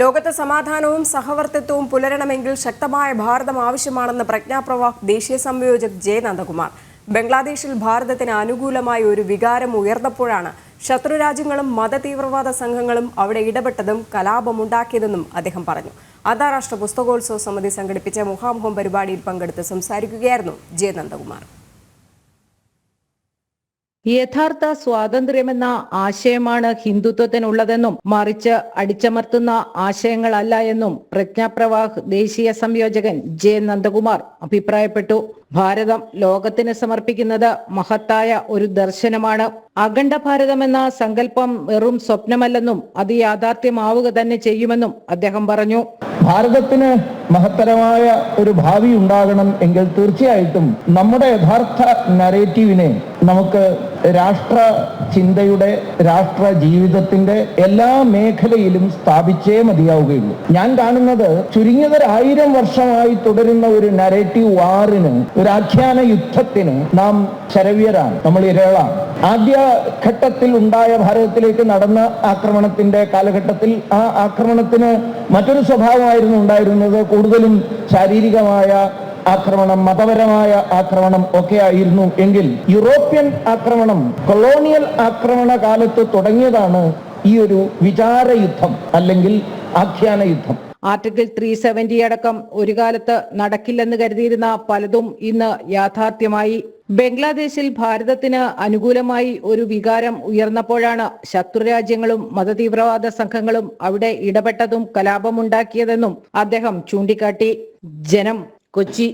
ലോകത്ത് സമാധാനവും സഹവർത്തിത്വവും പുലരണമെങ്കിൽ ശക്തമായ ഭാരതം ആവശ്യമാണെന്ന് പ്രജ്ഞാപ്രവാഹ് ദേശീയ സംയോജക് ജെ നന്ദകുമാർ ബംഗ്ലാദേശിൽ ഭാരതത്തിന് അനുകൂലമായ ഒരു വികാരം ഉയർന്നപ്പോഴാണ് ശത്രുരാജ്യങ്ങളും മതതീവ്രവാദ സംഘങ്ങളും അവിടെ ഇടപെട്ടതും കലാപമുണ്ടാക്കിയതെന്നും അദ്ദേഹം പറഞ്ഞു. അന്താരാഷ്ട്ര പുസ്തകോത്സവ സമിതി സംഘടിപ്പിച്ച മുഖാമുഖം പരിപാടിയിൽ പങ്കെടുത്ത് സംസാരിക്കുകയായിരുന്നു ജെ നന്ദകുമാർ യഥാർത്ഥ സ്വാതന്ത്ര്യമെന്ന ആശയമാണ് ഹിന്ദുത്വത്തിനുള്ളതെന്നും മറിച്ച് അടിച്ചമർത്തുന്ന ആശയങ്ങളല്ല എന്നും പ്രജ്ഞാപ്രവാഹ് ദേശീയ സംയോജകൻ ജെ നന്ദകുമാർ അഭിപ്രായപ്പെട്ടു. ഭാരതം ലോകത്തിന് സമർപ്പിക്കുന്നത് മഹത്തായ ഒരു ദർശനമാണ്. അഖണ്ഡ ഭാരതം എന്ന സങ്കല്പം വെറും സ്വപ്നമല്ലെന്നും അത് യാഥാർത്ഥ്യമാവുക തന്നെ ചെയ്യുമെന്നും അദ്ദേഹം പറഞ്ഞു. ഭാരതത്തിന് മഹത്തരമായ ഒരു ഭാവി ഉണ്ടാകണം എങ്കിൽ തീർച്ചയായിട്ടും നമ്മുടെ യഥാർത്ഥ നരേറ്റീവിനെ നമുക്ക് രാഷ്ട്ര ചിന്തയുടെ രാഷ്ട്ര ജീവിതത്തിന്റെ എല്ലാ മേഖലയിലും സ്ഥാപിച്ചേ മതിയാവുകയുള്ളൂ. ഞാൻ കാണുന്നത് ചുരുങ്ങിയത് ആയിരം വർഷമായി തുടരുന്ന ഒരു നരേറ്റീവ് വാറിന് ഒരു ആഖ്യാന യുദ്ധത്തിന് നാം ശരവ്യരാണ് നമ്മൾ ഇരകളാണ്. ആദ്യ ഘട്ടത്തിൽ ഉണ്ടായ ഭാരതത്തിലേക്ക് നടന്ന ആക്രമണത്തിന്റെ കാലഘട്ടത്തിൽ ആ ആക്രമണത്തിന് മറ്റൊരു സ്വഭാവമായിരുന്നു ഉണ്ടായിരുന്നത് കൂടുതലും ശാരീരികമായ ആക്രമണം മതപരമായ ആക്രമണം ഒക്കെ ആയിരുന്നു എങ്കിൽ യൂറോപ്യൻ ആക്രമണം കൊളോണിയൽ ആക്രമണ കാലത്ത് തുടങ്ങിയതാണ് ഈ ഒരു വിചാര യുദ്ധം അല്ലെങ്കിൽ ആഖ്യാന യുദ്ധം. ആർട്ടിക്കിൾ ത്രീ സെവന്റി അടക്കം ഒരു കാലത്ത് നടക്കില്ലെന്ന് കരുതിയിരുന്ന പലതും ഇന്ന് യാഥാർത്ഥ്യമായി. ബംഗ്ലാദേശിൽ ഭാരതത്തിന് അനുകൂലമായി ഒരു വികാരം ഉയർന്നപ്പോഴാണ് ശത്രുരാജ്യങ്ങളും മതതീവ്രവാദ സംഘങ്ങളും അവിടെ ഇടപെട്ടതും കലാപമുണ്ടാക്കിയതെന്നും അദ്ദേഹം ചൂണ്ടിക്കാട്ടി. ജനം കൊച്ചി